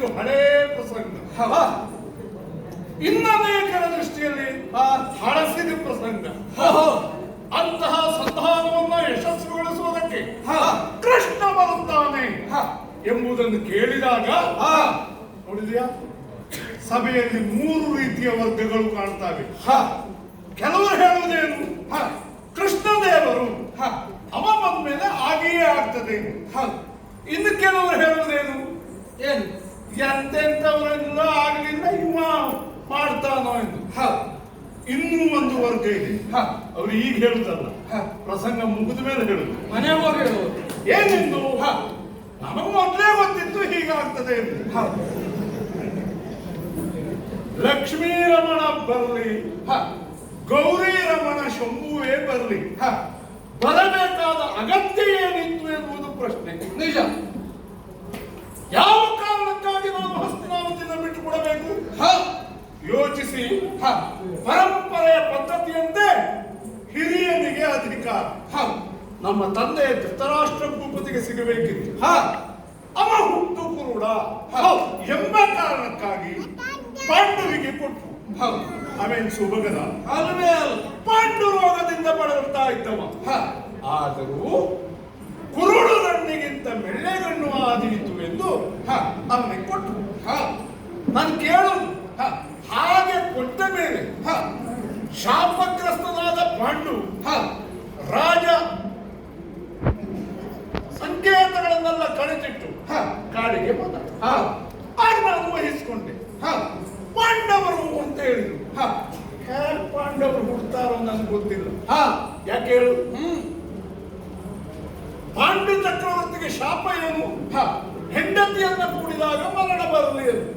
ಇದು ಹಳೇ ಪ್ರಸಂಗ. ಇನ್ನ ಇನ್ನನೇಕರ ದೃಷ್ಟಿಯಲ್ಲಿ ಆ ಹಳಸಿದ ಪ್ರಸಂಗ. ಅಂತಹ ಸಂಧಾನವನ್ನ ಯಶಸ್ವಿಗೊಳಿಸುವುದಕ್ಕೆ ಹ. ಕೃಷ್ಣ ಬರುತ್ತಾನೆ. ಎಂಬುದನ್ನು ಕೇಳಿದಾಗ. ನೋಡಿದ್ಯಾ? ಸಭೆಯಲ್ಲಿ ಮೂರು ರೀತಿಯ ವರ್ಗಗಳು ಕಾಣ್ತಾವೆ. ಹಾ. ಕೆಲವರು ಹೇಳುವುದೇನು? ಹ. ಕೃಷ್ಣದೇವರು ಅವ ಬಂದ ಮೇಲೆ ಹಾಗೆಯೇ ಆಗ್ತದೆ. ಇನ್ನು ಕೆಲವರು ಹೇಳುವುದೇನು? ಏನು? ಎಂತೆಂಥವರೆಲ್ಲ ಆಗಲಿಲ್ಲ ಇವ ಮಾಡ್ತಾನೋ ಎಂದು ಹ. ಇನ್ನೂ ಒಂದು ವರ್ಗ ಇದೆ. ಅವ್ರು ಈಗ ಹೇಳುದಲ್ಲ. ಪ್ರಸಂಗ ಮುಗಿದ ಮೇಲೆ ಹೇಳುದು ಮನೆ ಹೋಗಿ ಹೇಳುವುದು ಏನೆಂದು ನಮಗ್ ಮೊದಲೇ ಗೊತ್ತಿತ್ತು ಹೀಗಾಗ್ತದೆ ಎಂದು. ಲಕ್ಷ್ಮೀ ರಮಣ ಬರಲಿ. ಗೌರಿ ರಮಣ ಶಂಭುವೇ ಬರಲಿ. ಬರಬೇಕಾದ ಅಗತ್ಯ ಏನಿತ್ತು ಎನ್ನುವುದು ಪ್ರಶ್ನೆ ನಿಜ ಯಾವ ಕಾರಣಕ್ಕಾಗಿ ನಾವು ಹಸ್ತಿನಾವತಿನ ಬಿಟ್ಟು ಕೊಡಬೇಕು. ಯೋಚಿಸಿ ಹ. ಪರಂಪರೆಯ ಪದ್ಧತಿಯಂತೆ ಹಿರಿಯನಿಗೆ ಅಧಿಕಾರ ಹ. ನಮ್ಮ ತಂದೆ ಧೃತರಾಷ್ಟ್ರ ಭೂಪತಿಗೆ ಸಿಗಬೇಕಿತ್ತು ಹ. ಅವ ಹುಟ್ಟು ಕುರುಡ. ಎಂಬ ಕಾರಣಕ್ಕಾಗಿ ಪಾಂಡುವಿಗೆ ಕೊಟ್ಟು ಅವೇನ್ ಸುಭಗದ ಅಲ್ವೇ ಅಲ್ಲ ಪಾಂಡು ರೋಗದಿಂದ ಬಳಲ್ತಾ ಇದ್ದವ ಹ. ಆದರೂ ಕುರುಡು ಗಣ್ಣಿಗಿಂತ ಮೆಳ್ಳೆಗಣ್ಣು ಆದೀತು ಎಂದು ಹ. ಅವನಿಗೆ ಕೊಟ್ಟು ಹ. ನಾನು ಕೇಳೋದು ಹ. ಹಾಗೆ ಕೊಟ್ಟ ಮೇಲೆ ಹ. ಶಾಪಗ್ರಸ್ತನಾದ ಪಾಂಡು ಹ. ರಾಜ ಸಂಕೇತಗಳನ್ನೆಲ್ಲ ಕಳೆದಿಟ್ಟು ಹ. ಕಾಡಿಗೆ ಬಂದ ಹ. ಆಗ ನಾನು ವಹಿಸಿಕೊಂಡೆ ಹ. ಪಾಂಡವರು ಅಂತ ಹೇಳಿದ್ರು. ಹ. ಪಾಂಡವರು ಹುಡ್ತಾರೋ ನನಗೆ ಗೊತ್ತಿಲ್ಲ. ಹಾ. ಯಾಕೆ ಹೇಳು? ಹ್ಮ್. ಪಾಂಡ್ಯ ಚಕ್ರವರ್ತಿಗೆ ಶಾಪ ಏನು? ಹ. ಹೆಂಡತಿಯನ್ನ ಕೂಡಿದಾಗ ಮರಣ ಬರಲಿ.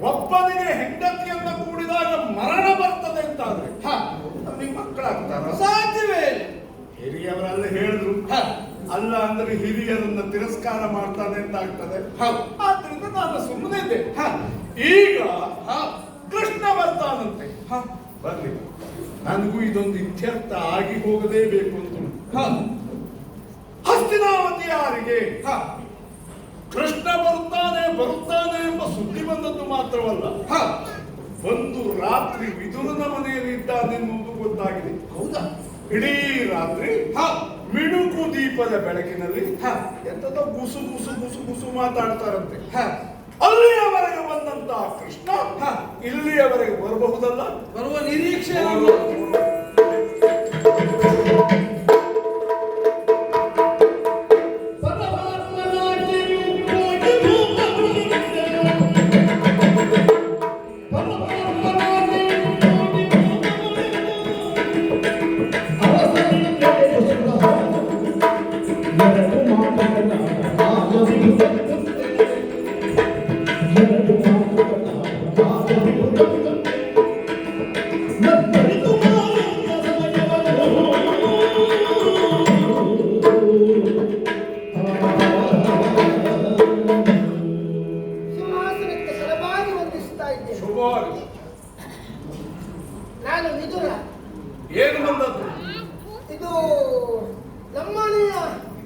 ಒಬ್ಬನಿಗೆ ಹೆಂಡತಿಯನ್ನ ಕೂಡಿದಾಗ ಮರಣ ಬರ್ತದೆ ಅಂತಾದ್ರೆ. ಹಾ. ನಿಮ್ ಮಕ್ಕಳಾಗ್ತಾರ? ಸಾಧ್ಯವೇ ಹಿರಿಯವರಲ್ಲ ಹೇಳಿದ್ರು. ಹ. ಅಲ್ಲ ಅಂದ್ರೆ ಹಿರಿಯರನ್ನ ತಿರಸ್ಕಾರ ಮಾಡ್ತಾನೆ ಅಂತ ಆಗ್ತದೆ. ಆದ್ರಿಂದ ನಾನು ಸುಮ್ಮನೆ ಇದ್ದೆ. ಹ. ಈಗ ಹ. ಕೃಷ್ಣ ಬರ್ತಾನಂತೆ ಹ. ಬರ್ಲಿ ನನಗೂ ಇದೊಂದು ಇತ್ಯರ್ಥ ಆಗಿ ಹೋಗಲೇಬೇಕು ಅಂತ. ಹಸ್ತಿನಾವತಿ ಯಾರಿಗೆ ಹ. ಕೃಷ್ಣ ಬರುತ್ತಾನೆ ಬರುತ್ತಾನೆ ಎಂಬ ಸುದ್ದಿ ಬಂದದ್ದು ಮಾತ್ರವಲ್ಲ ಹ. ಒಂದು ರಾತ್ರಿ ವಿದುರನ ಮನೆಯಲ್ಲಿ ಇದ್ದಾನೆನ್ನುವುದು ಗೊತ್ತಾಗಿದೆ ಹೌದಾ ಇಡೀ ರಾತ್ರಿ ಹ. ಮಿಣುಕು ದೀಪದ ಬೆಳಕಿನಲ್ಲಿ ಹ. ಎಂತದೋ ಗುಸು ಗುಸು ಗುಸು ಗುಸು ಮಾತಾಡ್ತಾರಂತೆ ಹ. ಅಲ್ಲಿಯವರೆಗೆ ಬಂದಂತಹ ಕೃಷ್ಣ. ಇಲ್ಲಿಯವರೆಗೆ ಬರಬಹುದಲ್ಲ ಬರುವ ನಿರೀಕ್ಷೆ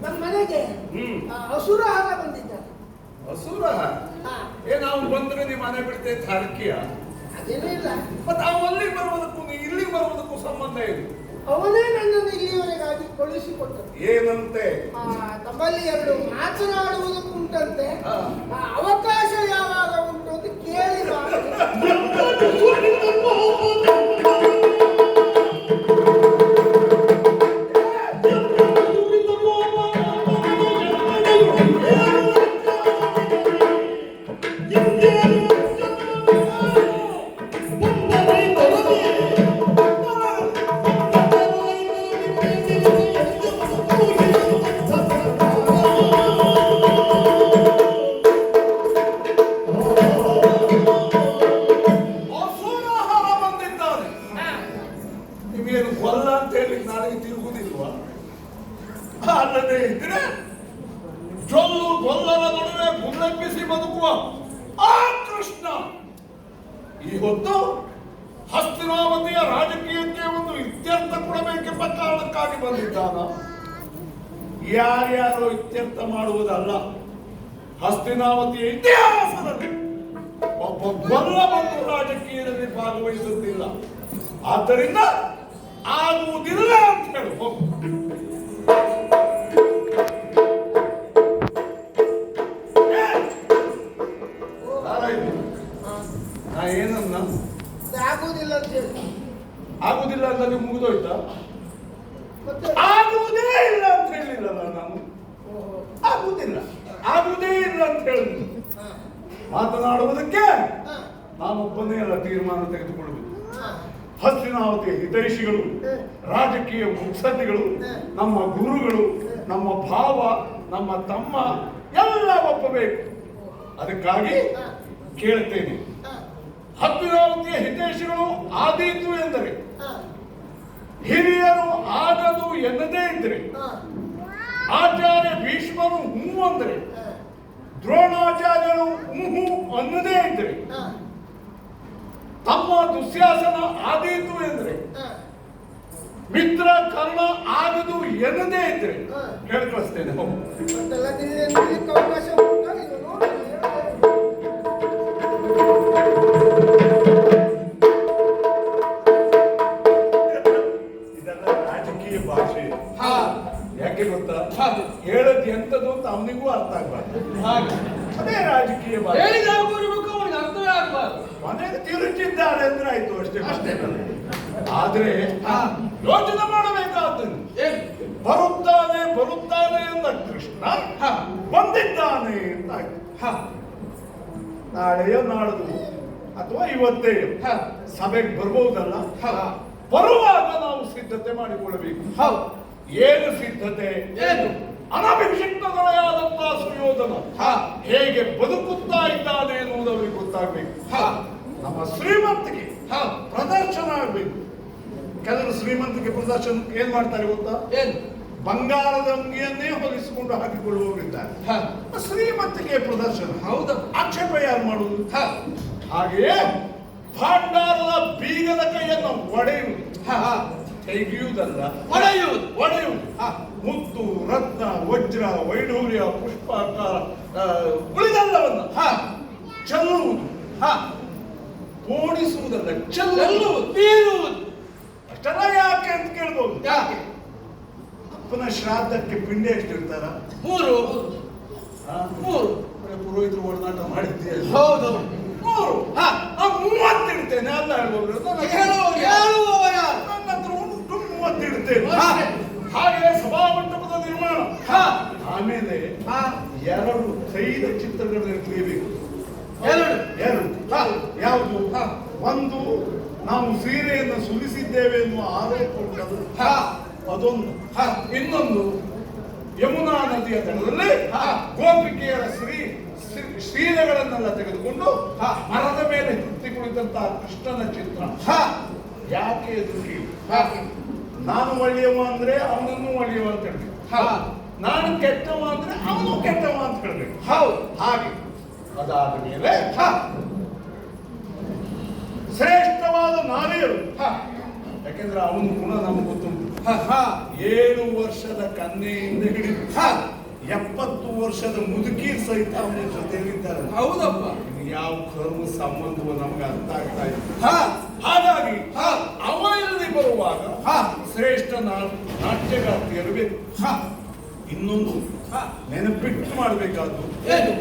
ನಮ್ಮ ಮನೆಗೆ ಹ್ಮ್. ಆ, ಅಸುರಹಾರ ಬಂದಿದ್ದ ಅಸುರ ಹಾ, ನಾವು ಬಂದ್ರೆ ನೀವು ಮನೆ ಬಿಡ್ತೇವೆ ಹರಕೆಯ? ಅದೇನೂ ಇಲ್ಲ. ಮತ್ತೆ ಅವ್ ಅಲ್ಲಿಗೆ ಬರುವುದಕ್ಕೂ ನೀ ಇಲ್ಲಿಗೆ ಬರುವುದಕ್ಕೂ ಸಂಬಂಧ ಇದೆ ಅವನೇ ನನ್ನನ್ನು ಇಲ್ಲಿಯವರೆಗಾಗಿ ಕಳುಹಿಸಿಕೊಟ್ಟ ಏನಂತೆ? ಆ, ತಮ್ಮಲ್ಲಿ ಎರಡು ಮಾತನಾಡುವುದಕ್ಕುಂಟಂತೆ ಹಾ. ನಡುವೆ ಬದುಕುವ ಆ ಕೃಷ್ಣ. ಈ ಹೊತ್ತು ಹಸ್ತಿನಾವತಿಯ ರಾಜಕೀಯಕ್ಕೆ ಒಂದು ಇತ್ಯರ್ಥ ಕೊಡಬೇಕೆಂಬ ಕಾರಣಕ್ಕಾಗಿ ಬಂದಿದ್ದಾನ. ಯಾರ್ಯಾರು ಇತ್ಯರ್ಥ ಮಾಡುವುದಲ್ಲ ಹಸ್ತಿನಾವತಿಯ ಇತಿಹಾಸದಲ್ಲಿ ಒಬ್ಬ ಗೊಲ್ಲ ಬಂದು ರಾಜಕೀಯದಲ್ಲಿ ಭಾಗವಹಿಸುತ್ತಿಲ್ಲ. ಆದ್ದರಿಂದ ಆಗುವುದಿಲ್ಲ ಅಂತ ಹೇಳು. ಆಗುವುದೇ ಇಲ್ಲ ಅಂತ ಹೇಳಿದ್ರು. ಮಾತನಾಡುವುದಕ್ಕೆ ನಾನು ನಾನೊಬ್ಬನೇ ಅಲ್ಲ ತೀರ್ಮಾನ ತೆಗೆದುಕೊಳ್ಳುವುದು. ಹಸ್ತಿನಾವತಿಯ ಹಿತೈಷಿಗಳು ರಾಜಕೀಯ ಮುತ್ಸದ್ದಿಗಳು ನಮ್ಮ ಗುರುಗಳು ನಮ್ಮ ಭಾವ ನಮ್ಮ ತಮ್ಮ ಎಲ್ಲ ಒಪ್ಪಬೇಕು. ಅದಕ್ಕಾಗಿ ಕೇಳ್ತೇನೆ ಹತ್ತಿನಾವತಿಯ ಹಿತೈಷಿಗಳು ಆದೀತು ಎಂದರೆ ಹಿರಿಯರು ಆಗದು ಎನ್ನದೇ ಇದ್ರೆ ಆಚಾರ್ಯ ಭೀಷ್ಮರು ಹೂ ಅಂದರೆ. ದ್ರೋಣಾಚಾರ್ಯರು ಮುಹು ಅನ್ನದೇ ಇದ್ರೆ. ತಮ್ಮ ದುಶ್ಯಾಸನ ಆದೀತು ಎಂದ್ರೆ. ಮಿತ್ರ ಕರ್ಣ ಆಗದು ಎನ್ನದೇ ಇದ್ರೆ ಹಾ. ತಿರುಚಿದ್ದಾರೆ ಅಂದ್ರೆ ಆಯ್ತು ಅಷ್ಟೇ ಅಷ್ಟೇ. ಆದ್ರೆ ಹಾ. ಯೋಚನೆ ಮಾಡಬೇಕಾದ್ರೆ ಬರುತ್ತಾನೆ ಬರುತ್ತಾನೆ ಎಂದ ಕೃಷ್ಣ. ಬಂದಿದ್ದಾನೆ ಅಂತ ಆಯ್ತು ಹಾ ನಾಳೆಯೋ ನಾಳ್ದು ಅಥವಾ ಇವತ್ತೇ ಹಾ. ಸಭೆಗೆ ಬರ್ಬೋದಲ್ಲ. ಬರುವಾಗ ನಾವು ಸಿದ್ಧತೆ ಮಾಡಿಕೊಳ್ಳಬೇಕು ಹೌದು ಏನು ಸಿದ್ಧತೆ ಏನು ಅನಭಿಷಿಕ್ತಗೊಳೆಯಾದಂತಹ ಸುಯೋಧನ ಹಾ. ಹೇಗೆ ಬದುಕುತ್ತಾ ಇದ್ದಾನೆ ಎನ್ನುವುದು ಅವರಿಗೆ ಗೊತ್ತಾಗಬೇಕು ಹಾ ನಮ್ಮ ಶ್ರೀಮಂತಿಗೆ ಹಾ ಪ್ರದರ್ಶನ ಆಗಬೇಕು ಕೆಲವರು ಶ್ರೀಮಂತಿಗೆ ಪ್ರದರ್ಶನ ಏನ್ ಮಾಡ್ತಾರೆ ಗೊತ್ತಾ? ಏನು? ಬಂಗಾರದ ಅಂಗಿಯನ್ನೇ ಹೊಲಿಸಿಕೊಂಡು ಹಾಕಿಕೊಳ್ಳುವವರಿದ್ದಾರೆ. ಹಾ. ಶ್ರೀಮಂತಿಗೆ ಪ್ರದರ್ಶನ. ಹೌದು. ಆಕ್ಷೇಪ ಯಾರು ಮಾಡುವುದು. ಹಾ. ಹಾಗೆಯೇ ಭಂಡಾರದ ಬೀಗದ ಕೈಯನ್ನು ಒಡೆಯುವುದು. ತೆಗೆಯುವುದಲ್ಲ. ಒಡೆಯುವುದು. ಒಡೆಯುವುದು. ಹಾ. ಮುತ್ತು ರತ್ನ ವಜ್ರ ವೈಢೂರ್ಯ ಪುಷ್ಪಾಕಾರ ಉಳಿದಲ್ಲವನ್ನು ಚೆಲ್ಲುವುದು. ಹಾ. ಓಡಿಸುವುದಲ್ಲ ಚೆಲ್ಲುವುದು. ಅಷ್ಟೆಲ್ಲ ಯಾಕೆ ಅಂತ ಕೇಳ್ಬೋದು. ಯಾಕೆ? ಅಪ್ಪನ ಶ್ರಾದ್ದಕ್ಕೆ ಪಿಂಡಿ ಎಷ್ಟಿರ್ತಾರ? ಮೂರು? ಮೂರು. ಪುರೋಹಿತರು ಒಡನಾಟ ಮಾಡಿದ್ದೆ. ಹೌದು. ಮೂರು. ಮೂವತ್ತಿಡ್ತೇನೆ ಅಲ್ಲ ಹೇಳುವ ನನ್ನ ಹತ್ರ ಉಂಟು ಮೂವತ್ತಿಡ್ತೇನೆ. ಹಾಗೆ ಸಭಾಮಂಟಪದ ನಿರ್ಮಾಣ. ಆಮೇಲೆ ಎರಡು ಕೈದ ಚಿತ್ರಗಳು ಇರಲೇಬೇಕು ಎರಡು ಎರಡು ಹಾ. ಯಾವುದು ಹಾ. ಒಂದು ನಾವು ಸೀರೆಯನ್ನು ಸುರಿಸಿದ್ದೇವೆ ಎನ್ನುವ ಆರೋಪ ಹಾ. ಅದೊಂದು ಇನ್ನೊಂದು ಯಮುನಾ ನದಿಯ ದಡದಲ್ಲಿ. ಗೋಪಿಕೆಯರ ಶ್ರೀ ಸೀರೆಗಳನ್ನೆಲ್ಲ ತೆಗೆದುಕೊಂಡು. ಮರದ ಮೇಲೆ ತೃಪ್ತಿ ಕುಳಿತಂತಹ ಕೃಷ್ಣನ ಚಿತ್ರ ಯಾಕೆ ಎದುರು ನಾನು ಒಳ್ಳೆಯವ ಅಂದ್ರೆ ಅವನನ್ನು ಒಳ್ಳೆಯವ ಅಂತ ಹೇಳ್ಬೇಕು ನಾನು ಕೆಟ್ಟವ ಅಂದ್ರೆ ಅವನು ಕೆಟ್ಟವ ಅಂತ ಹೇಳ್ಬೇಕು ಹೌದು, ಹಾಗೆ ಅದಾದ ಮೇಲೆ ಶ್ರೇಷ್ಠವಾದ ನಾರಿಯರು. ಯಾಕೆಂದ್ರೆ ಅವನು ಗುಣ ನಮ್ಗೆ ಗೊತ್ತುಂಟು. ಏಳು ವರ್ಷದ ಕನ್ನೆಯಿಂದ ಹಿಡಿದು ಎಪ್ಪತ್ತು ವರ್ಷದ ಮುದುಕಿ ಸಹಿತ ಅವನ ಜೊತೆಯಲ್ಲಿದ್ದಾರೆ. ಹೌದಪ್ಪ. ಯಾವ ಕರ್ಮ ಸಂಬಂಧವು ನಮ್ಗೆ ಅರ್ಥ ಆಗ್ತಾ ಇದೆ ಹಾ. ಹಾಗಾಗಿ ಹಾ. ಅವರಲ್ಲಿ ಬರುವಾಗ ಹಾ. ಶ್ರೇಷ್ಠ ನಾಟ್ಯಗಾರ್ತಿಯರು ಬೇಕು ಹಾ. ಇನ್ನೊಂದು ಹಾ. ನೆನಪಿಟ್ಟು ಮಾಡಬೇಕಾದ್ದು ಏನು?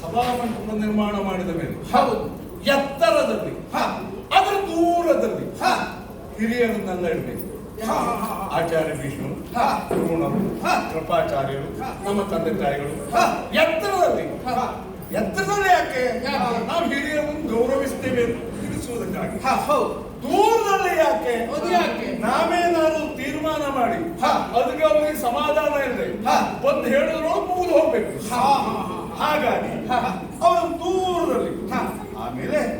ಸಭಾಮಂಟಪ ನಿರ್ಮಾಣ ಮಾಡಿದ ಮೇಲೆ. ಹೌದು. ಎತ್ತರದಲ್ಲಿ ಹಾ ಅದರ ದೂರದಲ್ಲಿ ಹಾ ಹಿರಿಯರನ್ನೆಲ್ಲ ಇಡಬೇಕು ಆಚಾರ್ಯ. ದ್ರೋಣರು ಹಾ. ಕೃಪಾಚಾರ್ಯರು. ನಮ್ಮ ತಂದೆ ತಾಯಿಗಳು ಹಾ. ಎತ್ತರದಲ್ಲಿ ಹಾ. ಎತ್ತರದಲ್ಲಿ ಯಾಕೆ? ನಾವು ಹಿರಿಯರನ್ನು ಗೌರವಿಸ್ತೇವೆ ತಿಳಿಸುವುದಕ್ಕಾಗಿ ದೂರದಲ್ಲಿ ಯಾಕೆ ಯಾಕೆ? ನಾವೇನಾದ್ರು ತೀರ್ಮಾನ ಮಾಡಿ ಹಾ. ಅದಕ್ಕೆ ಅವರಿಗೆ ಸಮಾಧಾನ ಇದೆ ಹಾ. ಬಂದು ಹೇಳಿದ್ರು ಮುಗಿದು ಹೋಗ್ಬೇಕು ಹಾಗಾಗಿ. ಅವರು ದೂರದಲ್ಲಿ ಹಾ. ಆಮೇಲೆ ಹಾ.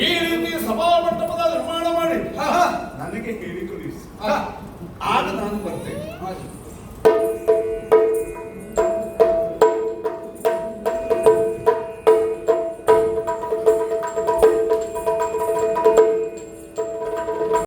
ಈ ರೀತಿ ಸಭಾ ಮಂಟಪದ ನಿರ್ಮಾಣ ಮಾಡಿ. ನನಗೆ ಹೇಳಿ ಕಳಿಸಿ ಹಾ. ಆಗ ನಾನು ಬರ್ತೇನೆ.